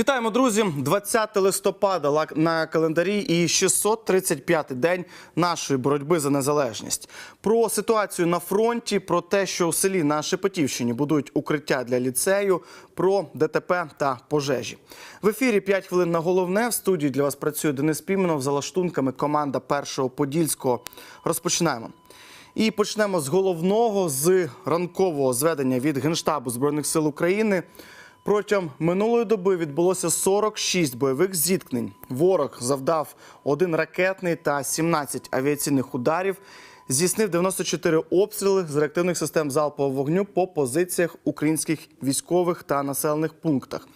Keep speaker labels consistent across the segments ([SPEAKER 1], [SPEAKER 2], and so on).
[SPEAKER 1] Вітаємо, друзі! 20 листопада на календарі і 635-й день нашої боротьби за незалежність. Про ситуацію на фронті, про те, що у селі на Шепетівщині будують укриття для ліцею, про ДТП та пожежі. В ефірі 5 хвилин на головне. В студії для вас працює Денис Піменов за лаштунками команда першого подільського. Розпочинаємо. І почнемо з головного з ранкового зведення від Генштабу Збройних сил України. Протягом минулої доби відбулося 46 бойових зіткнень. Ворог завдав один ракетний та 17 авіаційних ударів. Здійснив 94 обстріли з реактивних систем залпового вогню по позиціях українських військових та населених пунктах.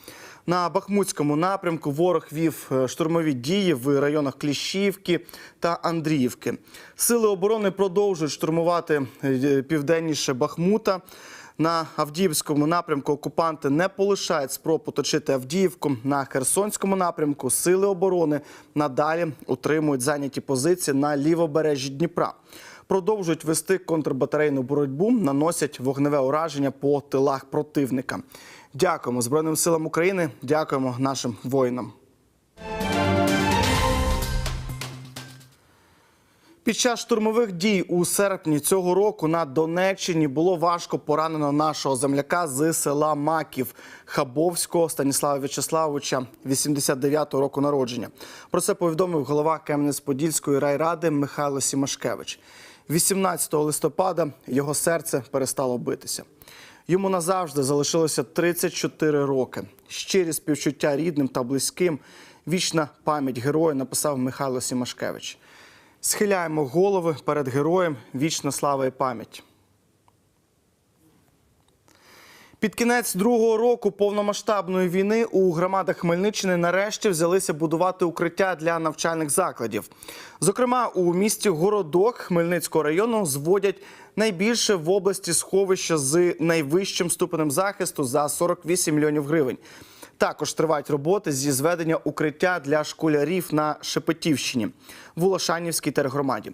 [SPEAKER 1] На Бахмутському напрямку ворог вів е, штурмові дії в районах Кліщівки та Андріївки. Сили оборони продовжують штурмувати е, південніше Бахмута. На Авдіївському напрямку окупанти не полишають спроб оточити Авдіївку. На Херсонському напрямку сили оборони надалі утримують зайняті позиції на лівобережжі Дніпра. Продовжують вести контрбатарейну боротьбу, наносять вогневе ураження по тилах противника. Дякуємо Збройним силам України, дякуємо нашим воїнам. Під час штурмових дій у серпні цього року на Донеччині було важко поранено нашого земляка з села Маків Хабовського Станіслава В'ячеславовича, 89-го року народження. Про це повідомив голова Кам'янець-Подільської райради Михайло Сімашкевич. 18 листопада його серце перестало битися. Йому назавжди залишилося 34 роки. Щирі співчуття рідним та близьким. Вічна пам'ять героя написав Михайло Сімашкевич. Схиляємо голови перед героєм. Вічна слава і пам'ять. Під кінець другого року повномасштабної війни у громадах Хмельниччини нарешті взялися будувати укриття для навчальних закладів. Зокрема, у місті Городок Хмельницького району зводять найбільше в області сховище з найвищим ступенем захисту за 48 мільйонів гривень. Також тривають роботи зі зведення укриття для школярів на Шепетівщині в Улашанівській тергромаді.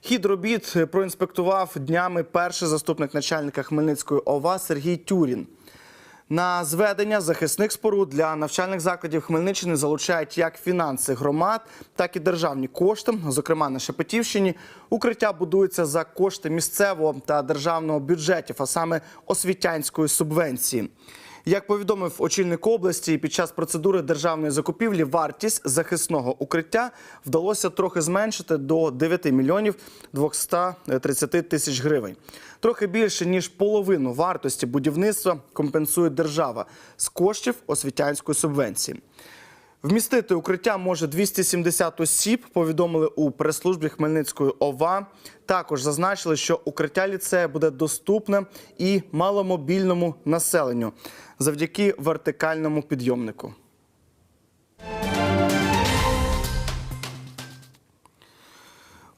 [SPEAKER 1] Хід робіт проінспектував днями перший заступник начальника Хмельницької ОВА Сергій Тюрін. На зведення захисних споруд для навчальних закладів Хмельниччини залучають як фінанси громад, так і державні кошти. Зокрема, на Шепетівщині укриття будується за кошти місцевого та державного бюджетів, а саме освітянської субвенції. Як повідомив очільник області, під час процедури державної закупівлі вартість захисного укриття вдалося трохи зменшити до 9 мільйонів 230 тисяч гривень. Трохи більше ніж половину вартості будівництва компенсує держава з коштів освітянської субвенції. Вмістити укриття може 270 осіб. Повідомили у прес-службі Хмельницької ОВА. Також зазначили, що укриття ліцею буде доступне і маломобільному населенню завдяки вертикальному підйомнику.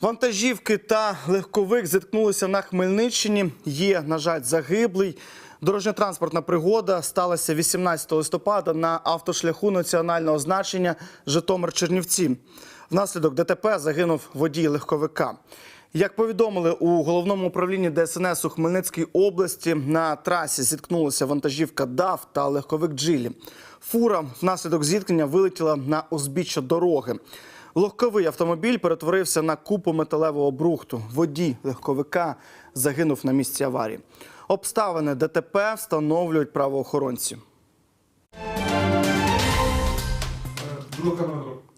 [SPEAKER 1] Вантажівки та легковик зіткнулися на Хмельниччині. Є, на жаль, загиблий. Дорожньо-транспортна пригода сталася 18 листопада на автошляху національного значення Житомир-Чернівці. Внаслідок ДТП загинув водій легковика. Як повідомили у головному управлінні ДСНС у Хмельницькій області, на трасі зіткнулися вантажівка ДАВ та легковик Джилі. Фура внаслідок зіткнення вилетіла на узбіччя дороги. Легковий автомобіль перетворився на купу металевого брухту. Водій легковика загинув на місці аварії. Обставини ДТП встановлюють правоохоронці.
[SPEAKER 2] Друга камера.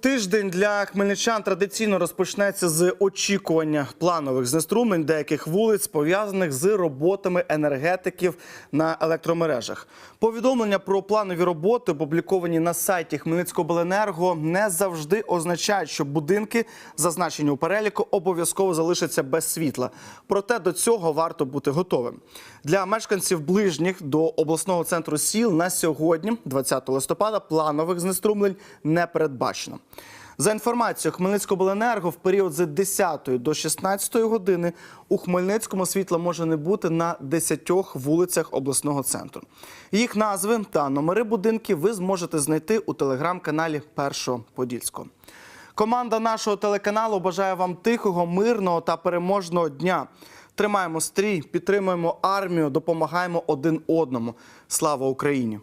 [SPEAKER 1] Тиждень для хмельничан традиційно розпочнеться з очікування планових знеструмлень деяких вулиць, пов'язаних з роботами енергетиків на електромережах. Повідомлення про планові роботи, опубліковані на сайті Хмельницькобленерго, не завжди означають, що будинки, зазначені у переліку, обов'язково залишаться без світла. Проте до цього варто бути готовим. Для мешканців ближніх до обласного центру сіл на сьогодні, 20 листопада, планових знеструмлень не передбачено. За інформацією Хмельницькобленерго, в період з 10 до 16 години у Хмельницькому світла може не бути на 10 вулицях обласного центру. Їх назви та номери будинків ви зможете знайти у телеграм-каналі Першого Подільського. Команда нашого телеканалу бажає вам тихого, мирного та переможного дня. Тримаємо стрій, підтримуємо армію, допомагаємо один одному. Слава Україні!